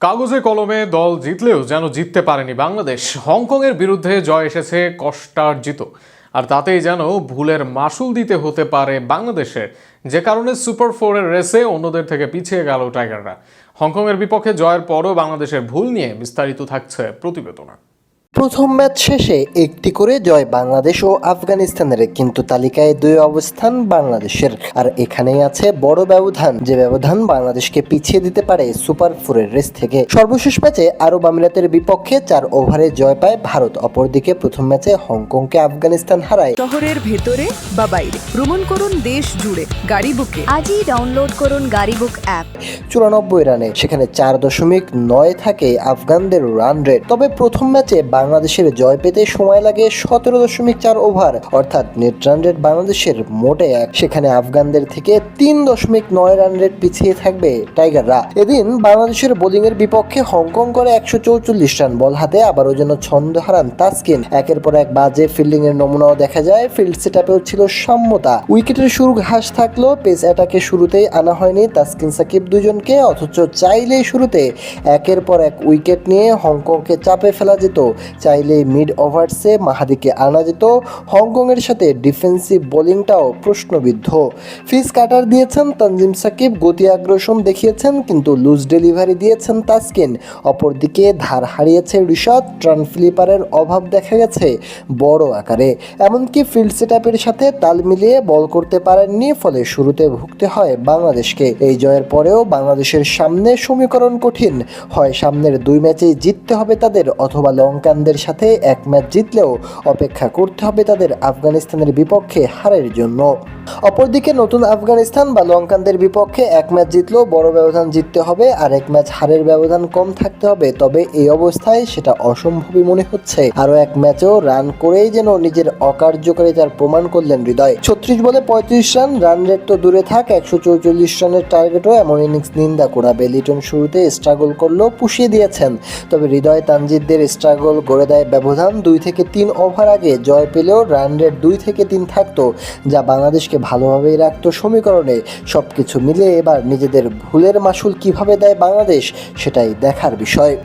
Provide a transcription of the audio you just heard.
কাগজে কলমে দল জিতলেও যেন জিততে পারেনি বাংলাদেশ। হংকংয়ের বিরুদ্ধে জয় এসেছে কষ্টার্জিত। আর তাতেই যেন ভুলের মাসুল দিতে হতে পারে বাংলাদেশের। যে কারণে সুপার ফোরের রেসে অন্যদের থেকে পিছিয়ে গেল টাইগাররা। হংকংয়ের বিপক্ষে জয়ের পরও বাংলাদেশের ভুল নিয়ে বিস্তারিত থাকছে প্রতিবেদনা। প্রথম ম্যাচ শেষে একটি করে জয় বাংলাদেশ ও আফগানিস্তানের কিন্তু তালিকায় দুই অবস্থান বাংলাদেশের। আর এখানেই আছে বড় ব্যবধান যে ব্যবধান বাংলাদেশকে পিছিয়ে দিতে পারে সুপার ফোরের রেস থেকে। সর্বশেষ ম্যাচে আরব আমিরাতের বিপক্ষে চার ওভারে জয় পায় ভারত অপরদিকে প্রথম ম্যাচে হংকংকে আফগানিস্তান হারায়। শহরের ভেতরে বা বাইরে। ভ্রমণ করুন দেশ জুড়ে গাড়ি বুকে। আজই ডাউনলোড করুন গাড়ি বুক অ্যাপ চুরানব্বই রানে সেখানে চার দশমিক নয় থাকে আফগানদের রান রেট তবে প্রথম ম্যাচে বাংলাদেশের জয় পেতে সময় লাগে সতেরো দশমিক চার ওভার, অর্থাৎ নেট রান রেট বাংলাদেশের মোটে এক। সেখানে আফগানদের থেকে তিন দশমিক নয় রান রেট পিছিয়ে থাকবে টাইগাররা। এদিন বাংলাদেশের বোলিং এর বিপক্ষে হংকং করে একশো চৌচল্লিশ রান বল হাতে আবারও যেন ছন্দ হারান তাসকিন। একের পর এক বাজে ফিল্ডিং এর নমুনাও দেখা যায় ফিল্ড সেট ছিল সাম্যতা। উইকেটের শুরু ঘাস থাকলেও পেস অ্যাটাকে শুরুতেই আনা হয়নি তাসকিন সাকিব দুজনকে, অথচ চাইলেই শুরুতে একের পর এক উইকেট নিয়ে হংকংকে চাপে ফেলা যেত। চাইলেই মিড ওভার্সে মাহাদিকে আনা যেত। হংকংয়ের সাথে ডিফেন্সিভ বোলিংটাও প্রশ্নবিদ্ধ। ফিস কাটার দিয়েছেন তানজিম সাকিব, গতি আগ্রাসন দেখিয়েছেন, কিন্তু লুজ ডেলিভারি দিয়েছেন তাসকিন। অপরদিকে ধার হারিয়েছে ঋষাদ ট্রান ফ্লিপারের অভাব দেখা গেছে বড় আকারে। এমনকি ফিল্ড সেট সাথে তাল মিলিয়ে বল করতে পারেননি, ফলে শুরুতে ভুগতে হয় বাংলাদেশকে। এই জয়ের পরেও বাংলাদেশের সামনে সমীকরণ কঠিন। হয় সামনের দুই ম্যাচেই জিততে হবে তাদের, অথবা লঙ্কানদের সাথে এক ম্যাচ জিতলেও অপেক্ষা করতে হবে তাদের আফগানিস্তানের বিপক্ষে হারের জন্য। অপরদিকে নতুন আফগানিস্তান বা লঙ্কানদের বিপক্ষে এক ম্যাচ জিতলেও বড় ব্যবধান জিততে হবে আর এক ম্যাচ হারের ব্যবধান কম থাকতে হবে। তবে এই অবস্থায় সেটা অসম্ভবই মনে হচ্ছে। আরও এক ম্যাচেও রান করেই যেন নিজের অকার্যকারিতার প্রমাণ করলেন হৃদয়। ছত্রিশ বলে পঁয়ত্রিশ রান রান রেট তো দূরে থাক, একশো চৌচল্লিশ রানের টার্গেটও এমন ইনিংস নিন্দা করাবে লিটন শুরুতে স্ট্রাগল করলেও পুষিয়ে দিয়েছেন। তবে হৃদয় তানজিদদের স্ট্রাগল গড়ে দেয় ব্যবধান। দুই থেকে তিন ওভার আগে জয় পেলেও রান রেট দুই থেকে তিন থাকতো, যা বাংলাদেশকে ভালোভাবেই রাখতো সমীকরণে। সব কিছু মিলে এবার নিজেদের ভুলের মাসুল কীভাবে দেয় বাংলাদেশ, সেটাই দেখার বিষয়।